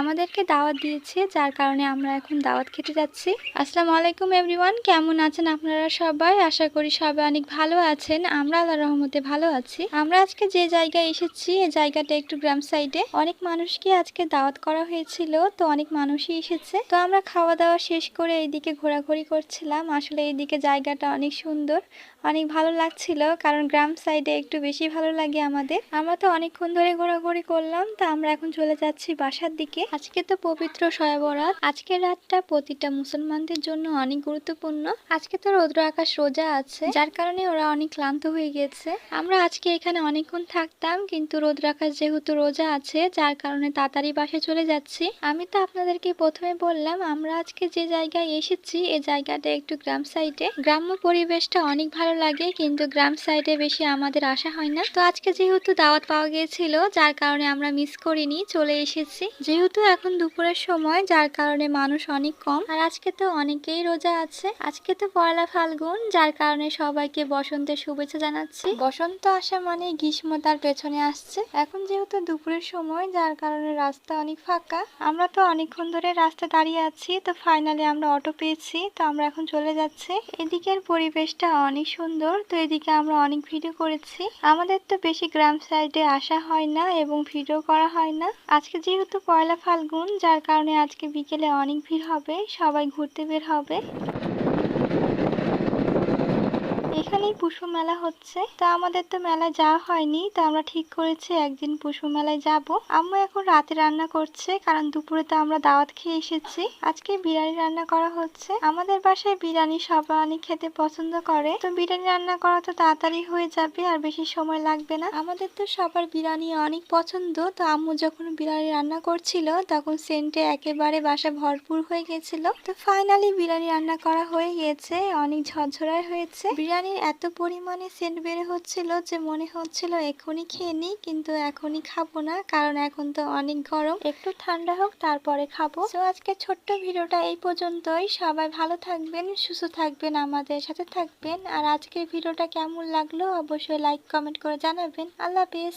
আমাদেরকে দাওয়াত দিয়েছে, যার কারণে আমরা এখন দাওয়াত খেতে যাচ্ছি। আসসালামু আলাইকুম এভরিওয়ান, কেমন আছেন আপনারা সবাই? আশা করি সবাই অনেক ভালো আছেন। আমরা আল্লাহ রহমতে ভালো আছি। আমরা আজকে যে জায়গায় এসেছি এই জায়গাটা একটু গ্রাম সাইডে। অনেক মানুষকে আজকে দাওয়াত করা হয়েছিল, তো অনেক মানুষই এসেছে। তো আমরা খাওয়া দাওয়া শেষ করে এইদিকে ঘোরাঘুরি করছিলাম। আসলে এইদিকে জায়গাটা অনেক সুন্দর, অনেক ভালো লাগছিল, কারণ গ্রাম সাইডে একটু বেশি ভালো লাগে আমাদের। আমরা তো অনেকক্ষণ ধরে ঘোরাঘুরি করলাম, তা আমরা এখন চলে যাচ্ছি বাসার দিকে। আজকে তো পবিত্র শয়াবরাত আজকের রাতটা প্রতিটা মুসলমানদের জন্য অনেক গুরুত্বপূর্ণ। আজকে তো রৌদ্র আকাশ রোজা আছে, যার কারণে ওরা অনেক ক্লান্ত হয়ে গেছে। আমরা আজকে এখানে অনেকক্ষণ থাকতাম, কিন্তু রৌদ্র আকাশ যেহেতু রোজা আছে, যার কারণে তাড়াতাড়ি বাসে চলে যাচ্ছি। আমি তো আপনাদেরকে প্রথমে বললাম, আমরা আজকে যে জায়গায় এসেছি এই জায়গাটা একটু গ্রাম সাইডে। গ্রাম্য পরিবেশটা অনেক ভালো লাগে, কিন্তু গ্রাম সাইডে বেশি আমাদের আসা হয় না। তো আজকে যেহেতু দাওয়াত পাওয়া গিয়েছিল, যার কারণে আমরা মিস করিনি, চলে এসেছি। যেহেতু এখন দুপুরের সময়, যার কারণে মানুষ অনেক কম। আর আজকে তো অনেকেই রোজা আছে। আজকে তো পয়লা ফাল্গুন, যার কারণে সবাইকে বসন্তের শুভেচ্ছা জানাচ্ছি। বসন্ত আসা মানে গ্রীষ্ম তার পেছনে আসছে। এখন যেহেতু দুপুরের সময়, যার কারণে রাস্তা অনেক ফাঁকা। আমরা তো অনেকক্ষণ ধরে রাস্তা দাঁড়িয়ে আছি, তো ফাইনালি আমরা অটো পেয়েছি, তো আমরা এখন চলে যাচ্ছি। এদিকের পরিবেশটা অনেক সুন্দর, তো এদিকে আমরা অনেক ভিডিও করেছি। আমাদের তো বেশি গ্রাম সাইডে আসা হয় না এবং ভিডিও করা হয় না। আজকে যেহেতু পয়লা ফাল্গুন যার কারণে আজকে বিকেলে অনেক ভিড় হবে সবাই ঘুরতে বের হবে। এখানেই পুষ্প মেলা হচ্ছে। তো আমাদের তো মেলায় যাওয়া হয়নি, তো আমরা ঠিক করেছি একদিন পুষ্প মেলায় যাব। আম্মু এখন রাতে রান্না করছে, কারণ দুপুরে তো আমরা দাওয়াত খেয়ে এসেছি। আজকে বিরিয়ানি রান্না করা হচ্ছে। আমাদের বাসায় বিরিয়ানি সবাই খেতে পছন্দ করে। তো বিরিয়ানি রান্না করা তো তাড়াতাড়ি হয়ে যাবে, আর বেশি সময় লাগবে না। আমাদের তো সবার বিরিয়ানি অনেক পছন্দ। তো আম্মু যখন বিরিয়ানি রান্না করছিল, তখন সেন্টে একেবারে বাসা ভরপুর হয়ে গেছিল। তো ফাইনালি বিরিয়ানি রান্না করা হয়ে গিয়েছে অনেক ঝরঝরাই হয়েছে। বিরিয়ানির এত পরিমাণে সেন্ট বেড়ে হচ্ছিল যে মনে হচ্ছিল এখনই খেয়ে নিই কিন্তু এখনই খাব না কারণ এখন তো অনেক গরম। একটু ঠান্ডা হোক তারপরে খাব। তো আজকে ছোট্ট ভিডিওটা এই পর্যন্তই। সবাই ভালো থাকবেন সুস্থ থাকবেন আমাদের সাথে থাকবেন। আর আজকের ভিডিওটা কেমন লাগল অবশ্যই লাইক কমেন্ট করে জানাবেন। আল্লাহ হাফেজ।